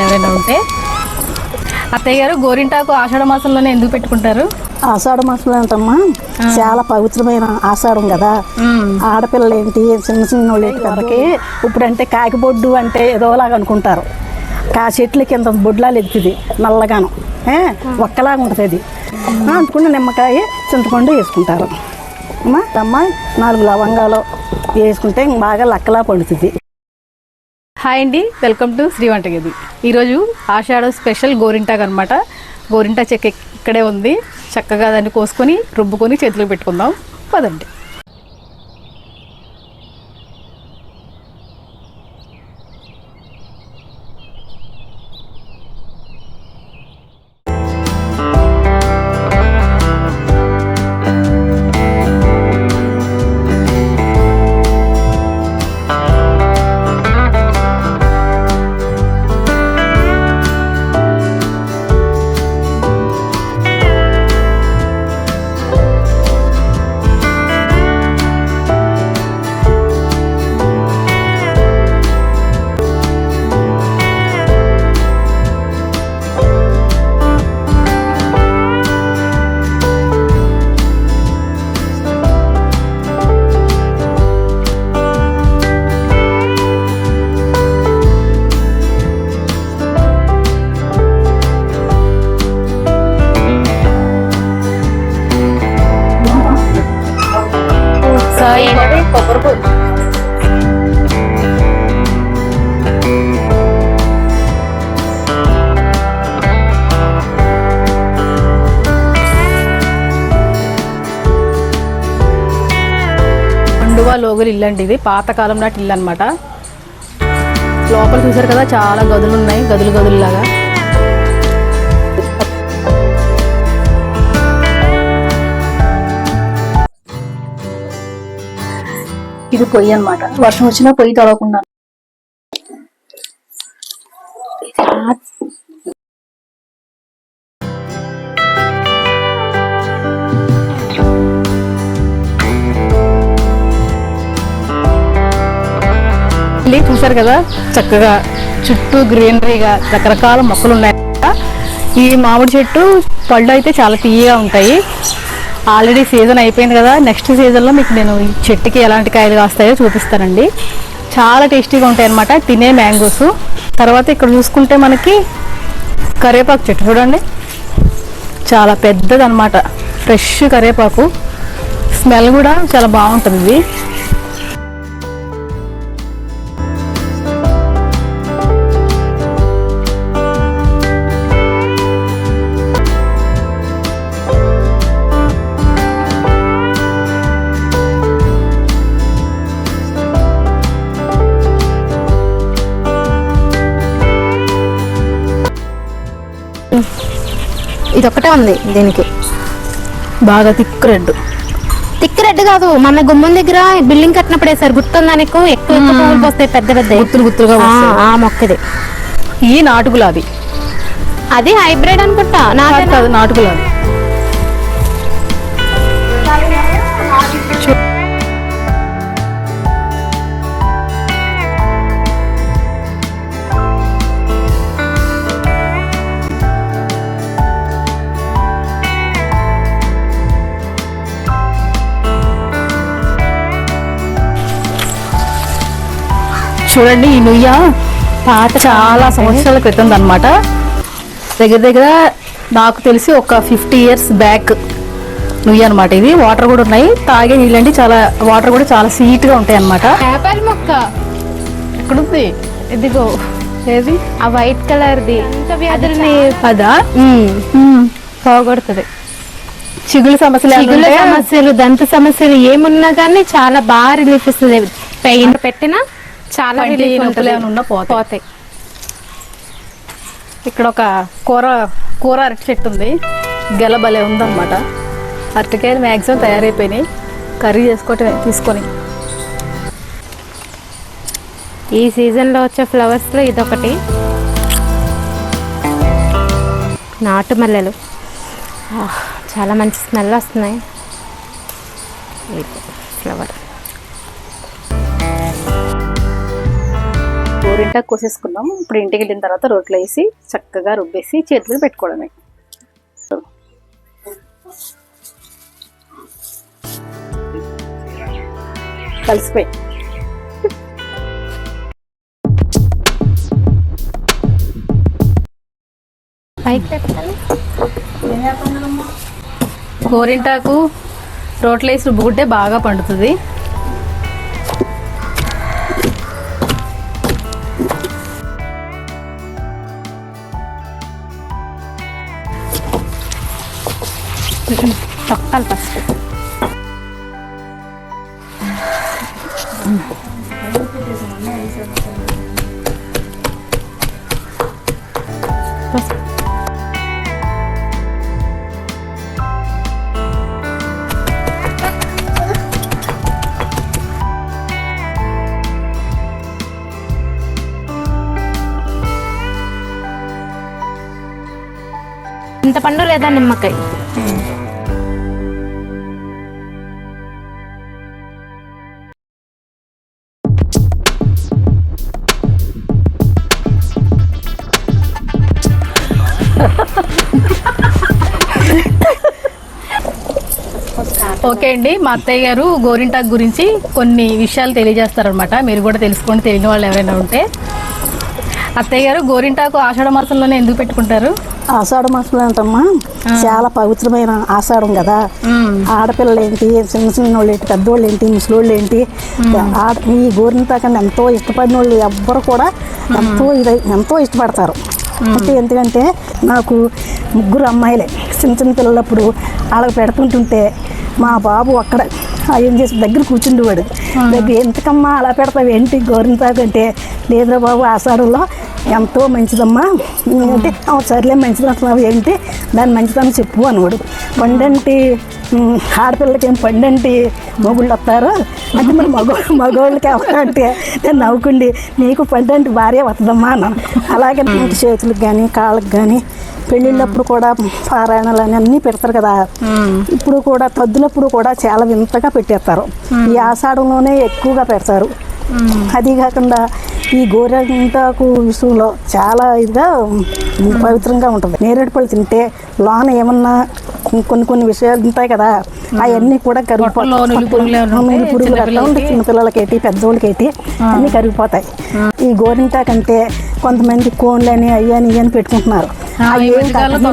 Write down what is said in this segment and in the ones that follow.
ఏమైనా ఉంటే? అత్తయ్య గారు గోరింటాకు ఆషాఢ మాసంలోనే ఎందుకు పెట్టుకుంటారు? ఆషాఢ మాసంలో ఏంటమ్మా? చాలా పవిత్రమైన ఆషాఢం కదా. ఆడపిల్లలు ఏంటి చిన్న చిన్న వాళ్ళు పెద్దకి ఇప్పుడంటే కాకిబొడ్డు అంటే ఏదోలాగా అనుకుంటారు. కా చెట్ల కింద బొడ్లాలు ఎత్తుది నల్లగాను. ఏ? ఒక్కలాగా ఉంటుంది అది. అందుకుని నిమ్మకాయ చింతపండు వేసుకుంటారు. అమ్మా అమ్మా నాలుగు లవంగాలు వేసుకుంటే ఇంక బాగా లక్కలా పండుతుంది. హాయ్ అండి వెల్కమ్ టు శ్రీ వంటగది. ఈరోజు ఆషాఢ స్పెషల్ గోరింటాకు అనమాట గోరింటా చెక్క ఇక్కడే ఉంది. చక్కగా దాన్ని కోసుకొని రుబ్బుకొని చేతిలో పెట్టుకుందాం. పదండి. పండువ లోగులు ఇల్లు అండి ఇది పాతకాలం నాటి ఇల్లు అనమాట లోపల చూసారు కదా చాలా గదులు ఉన్నాయి. గదులు గదులులాగా. ఇది పొయ్యి అన్నమాట. వర్షం వచ్చినా పొయ్యి తడవకుండా. ఇల్లు చూసారు కదా? చక్కగా చుట్టూ గ్రీనరీగా రకరకాల మొక్కలు ఉన్నాయి. ఈ మామిడి చెట్టు పళ్ళు అయితే చాలా తీయగా ఉంటాయి. ఆల్రెడీ సీజన్ అయిపోయింది కదా. నెక్స్ట్ సీజన్లో మీకు నేను ఈ చెట్టుకి ఎలాంటి కాయలు కాస్తాయో చూపిస్తానండి. చాలా టేస్టీగా ఉంటాయి అన్నమాట. తినే మ్యాంగోస్. తర్వాత ఇక్కడ చూసుకుంటే మనకి కరివేపాకు చెట్టు చూడండి. చాలా పెద్దది అనమాట ఫ్రెష్ కరివేపాకు స్మెల్ కూడా చాలా బాగుంటుంది ఒకటే ఉంది దీనికి. బాగా తిక్కు రెడ్. తిక్కు రెడ్ కాదు మన గుమ్మం దగ్గర బిల్డింగ్ కట్టినప్పుడు వేసారు గుర్తుందా నీకు? ఎక్కువ ఎక్కువ పువ్వులు పోస్తాయి పెద్ద పెద్ద. గుత్తులు గుత్తులుగా వస్తాయి. ఆ మొక్కది. ఈ నాటు గులాబీ. అది హైబ్రిడ్ అనుకుంటా. కాదు నాకు కాదు నాటు గులాబీ. చూడండి ఈ నుయ్య పాత చాలా సంవత్సరాల క్రితం అనమాట దగ్గర దగ్గర నాకు తెలిసి ఒక ఫిఫ్టీ ఇయర్స్ బ్యాక్ నుయ్య అనమాట ఇది. వాటర్ కూడా ఉన్నాయి. తాగే నీళ్ళండి చాలా వాటర్ కూడా చాలా sweet గా ఉంటాయి అనమాట మొక్క. ఎక్కడుంది? ఇదిగో ఏది? ఆ వైట్ కలర్ ది వ్యాధుల్ని అదా పోగొడుతుంది. చిగులు సమస్యలు సమస్యలు దంత సమస్యలు ఏమున్నా కానీ చాలా బాగా రిలీఫ్ ఇస్తుంది. పెయిన్ పెట్టినా చాలా ఉన్నా పోతాయి. ఇక్కడ ఒక కూర కూర అరటి చెట్టు ఉంది. గెల భలే ఉందన్నమాట. అరటికాయలు మ్యాక్సిమం తయారైపోయినాయి. కర్రీ చేసుకోవటమే తీసుకొని. ఈ సీజన్లో వచ్చే ఫ్లవర్స్లో ఇదొకటి. నాటు మల్లెలు. చాలా మంచి స్మెల్ వస్తున్నాయి. ఫ్లవర్. గోరింటాకు కోసేసుకున్నాం ఇప్పుడు ఇంటికి వెళ్ళిన తర్వాత రోట్లో వేసి చక్కగా రుబ్బేసి చేతులు పెట్టుకోవడమే. కలిసిపోయి. గోరింటాకు రోట్లో వేసి రుబ్బుకుంటే బాగా పండుతుంది. చింతపండు లేదా నిమ్మకాయ? ఓకే అండి మా అత్తయ్య గారు గోరింటాకు గురించి కొన్ని విషయాలు తెలియజేస్తారనమాట మీరు కూడా తెలుసుకోండి తెలియని వాళ్ళు ఎవరైనా ఉంటే. అత్తయ్య గారు గోరింటాకు ఆషాఢ మాసంలోనే ఎందుకు పెట్టుకుంటారు? ఆషాఢ మాసంలో ఏంటమ్మా? చాలా పవిత్రమైన ఆషాఢం కదా. ఆడపిల్లలు ఏంటి చిన్న చిన్న వాళ్ళు ఏంటి పెద్దోళ్ళు ఏంటి ముసలోళ్ళు ఏంటి ఆడ ఈ గోరింతాకని ఎంతో ఇష్టపడిన వాళ్ళు ఎవ్వరు కూడా ఎంతో ఇది ఎంతో ఇష్టపడతారు. అంటే ఎందుకంటే నాకు ముగ్గురు అమ్మాయిలే. చిన్న చిన్న పిల్లలప్పుడు వాళ్ళకి పెడుతుంటుంటే మా బాబు అక్కడ ఆ ఏం చేసి దగ్గర కూర్చుండేవాడు. దగ్గర ఎంతకమ్మా అలా పెడతావు ఏంటి గోరింతాకు అంటే? లేదురా బాబు ఆషాఢంలో ఎంతో మంచిదమ్మా. అంటే "ఆ, సర్లే మంచిది అంటున్నావు ఏంటి? దాని మంచిదని చెప్పు అనేవాడు పండంటి ఉమ్, ఆడపిల్లలకి ఏం పండంటి మొగుళ్ళు వస్తారు? అంటే మరి మగ మగవాళ్ళకి ఎవరంటే నేను నవ్వుకుండి నీకు పండంటి భార్య వస్తుందమ్మా అన్నాను. అలాగే చేతులకు కానీ కాళ్ళకి కానీ పెళ్ళిళ్ళప్పుడు కూడా పారాయణలు అని అన్నీ పెడతారు కదా. ఇప్పుడు కూడా తద్దులప్పుడు కూడా చాలా వింతగా పెట్టేస్తారు. ఈ ఆషాఢంలోనే ఎక్కువగా పెడతారు. అది కాకుండా ఈ గోరెంటాకు విషయంలో చాలా ఇదిగా పవిత్రంగా ఉంటుంది. నేరేడు పళ్ళు తింటే లోన ఏమన్నా కొన్ని కొన్ని విషయాలు ఉంటాయి కదా అవన్నీ కూడా పురుగులు ఉంటే కరిగిపోతాయి పురుగులు అట్లా చిన్నపిల్లలకి? ఉంటాయి. చిన్న పిల్లలకేటి పెద్దోళ్ళకేటి అన్నీ కరిగిపోతాయి. ఈ గోరింటాకు అంటే కొంతమంది కోన్లని అయ్యని ఇయ్యని పెట్టుకుంటున్నారు.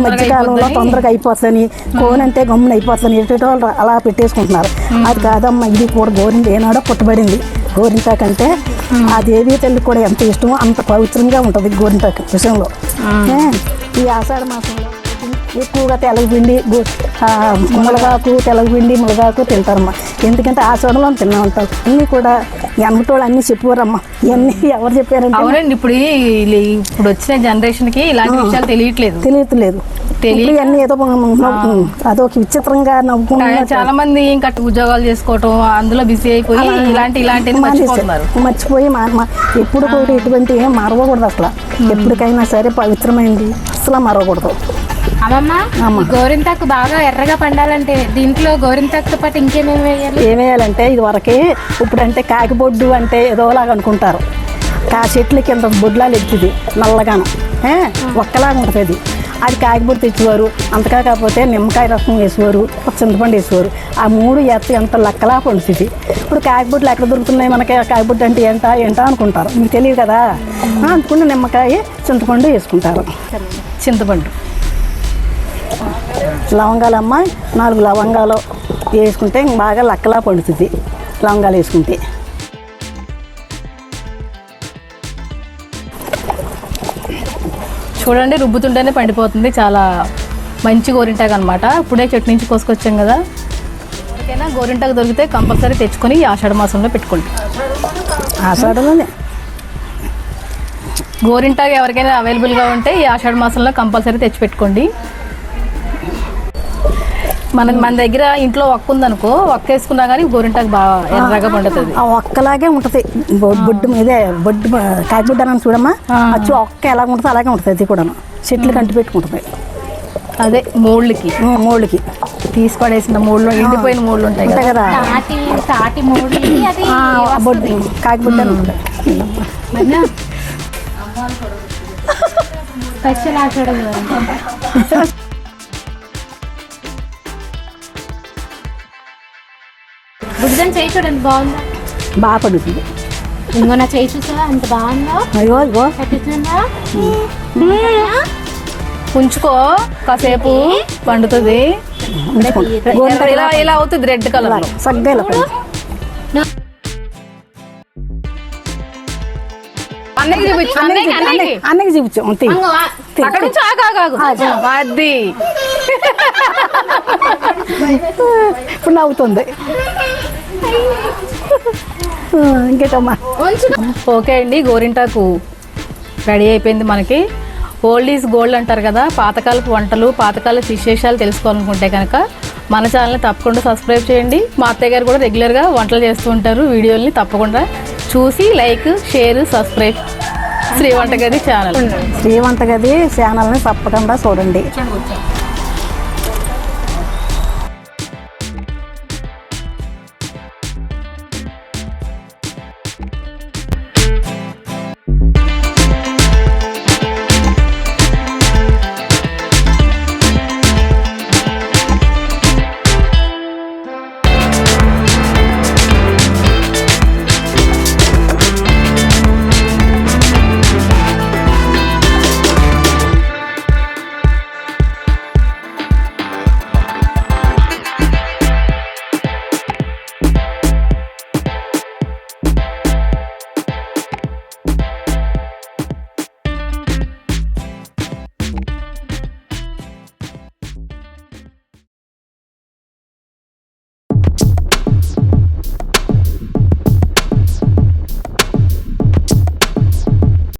మధ్యకాలంలో తొందరగా అయిపోతుందని కోన్ అంటే గమ్మున అయిపోతుంది ఎటు వాళ్ళు అలా పెట్టేసుకుంటున్నారు. అది కాదమ్మా ఇది కూడా గోరింట ఏనాడో పుట్టబడింది. గోరింటాకు అంటే ఆ దేవీ తల్లి కూడా ఎంత ఇష్టమో అంత పవిత్రంగా ఉంటుంది గోరింటాకు విషయంలో. ఈ ఆషాఢ మాసంలో ఎక్కువగా తెలగపిండి మునగాకు తెలగపిండి మునగాకు తింటారమ్మా. ఎందుకంటే ఆషాఢంలో తిన్నా ఉంటారు అన్నీ కూడా ఎమ్మటోళ్ళు అన్నీ చెప్పారమ్మా ఇవన్నీ ఎవరు చెప్పారంటే అవునండి ఇప్పుడు ఇప్పుడు వచ్చిన జనరేషన్కి ఇలాంటి విషయాలు తెలియట్లేదు. తెలియట్లేదు. ఇవన్నీ ఏదో అదొక విచిత్రంగా నవ్వుకుంటున్నారు చాలా మంది ఇంకా ఉద్యోగాలు చేసుకోవటం అందులో బిజీ అయిపోయి ఇలాంటి మర్చిపోతున్నారు. మర్చిపోయి ఎప్పుడు కూడా ఇటువంటి ఏం మరవకూడదు అసలు. ఎప్పటికైనా సరే పవిత్రమైంది. అసలు మరవకూడదు. అమ్మమ్మ ఈ గోరింటాకు బాగా ఎర్రగా పండాలంటే దీంట్లో గోరింటాకుతో పాటు ఇంకేమేమి వేయాలి? ఏమేయాలంటే ఇది వరకే ఇప్పుడంటే కాకిబొడ్డు అంటే ఏదోలాగా అనుకుంటారు. కా చెట్ల కింద బొడ్లాలు ఎత్తుది నల్లగాను? ఒక్కలాగా ఉంటుంది అది అది తెచ్చేవారు అంతకా కాకపోతే నిమ్మకాయ రసం వేసేవారు చింతపండు వేసేవారు ఆ మూడు ఎత్త ఎంత లెక్కలా పండుతుంది. ఇప్పుడు కాకిబొడ్లు ఎక్కడ దొరుకుతున్నాయి మనకి? కాకిబొడ్డు అంటే ఏంటా? ఏంటా అనుకుంటారు. మీకు తెలియదు కదా? అనుకున్న నిమ్మకాయ చింతపండు వేసుకుంటారు. చింతపండు. లవంగాలమ్మ నాలుగు లవంగాలు వేసుకుంటే ఇంక బాగా లక్కలా పండుతుంది. లవంగాలు వేసుకుంటే. చూడండి రుబ్బుతుంటేనే పండిపోతుంది. చాలా మంచి గోరింటాకు అనమాట ఇప్పుడే చెట్టు నుంచి కోసుకొచ్చాం కదా. ఎవరికైనా గోరింటాకు దొరికితే కంపల్సరీ తెచ్చుకొని ఈ ఆషాఢ మాసంలో పెట్టుకోండి. ఆషాఢంలోనే. గోరింటాకు ఎవరికైనా అవైలబుల్గా ఉంటే ఈ ఆషాఢ మాసంలో కంపల్సరీ తెచ్చి పెట్టుకోండి. మన మన దగ్గర ఇంట్లో ఒక్క ఉందనుకో ఒక్క వేసుకున్నా కానీ గోరింటాకు బాగా ఎర్రగా పండుతుంది. ఆ ఒక్కలాగే ఉంటుంది. బొ- బొడ్డు మీదే బొడ్డు కాకిబొడ్డు అని చూడమ్మా. వచ్చి ఒక్క ఎలా ఉంటుంది అలాగే ఉంటుంది అది కూడా చెట్లు కంటి పెట్టుకుంటుంది. అదే మూళ్ళకి. మూడుకి తీసి పడేసిన మూళ్ళు ఎండిపోయిన మూళ్ళు ఉంటాయి ఉంటాయి కదా. కదా. తాటి తాటి మూడి అది ఆ, బొడ్డు కాకిబొడ్డు అని ఉంటుంది. మన్నా, స్పెషల్ బుద్ధం చేయి చూడండి బాగుందా? బాగా పడుతుంది. ఇంకో నా చేయి చూసావా ఎంత బాగుందో? అయ్యో కట్టిందా ఉంచుకో కాసేపు పండుతుంది. ఇలా ఇలా అవుతుంది రెడ్ కలర్? లో సగ్గా ఇలా పడి అన్నయ్యకి చూపించు అన్నయ్యకి అన్నయ్యకి అన్నకి చూపించాం అంతే అక్కడ నుంచి. అది ఇప్పుడు నవ్వుతుంది. ఇంకేటమ్మా ఓకే అండి గోరింటాకు రెడీ అయిపోయింది మనకి. ఓల్డ్ ఈజ్ గోల్డ్ అంటారు కదా పాతకాలపు వంటలు పాతకాలపు విశేషాలు తెలుసుకోవాలనుకుంటే కనుక మన ఛానల్ని తప్పకుండా సబ్స్క్రైబ్ చేయండి. మా అత్తయ్య గారు కూడా రెగ్యులర్గా వంటలు చేస్తూ ఉంటారు. వీడియోల్ని తప్పకుండా చూసి లైక్ షేర్ సబ్స్క్రైబ్ శ్రీ వంటగది ఛానల్. శ్రీవంత గది ఛానల్ని తప్పకుండా చూడండి.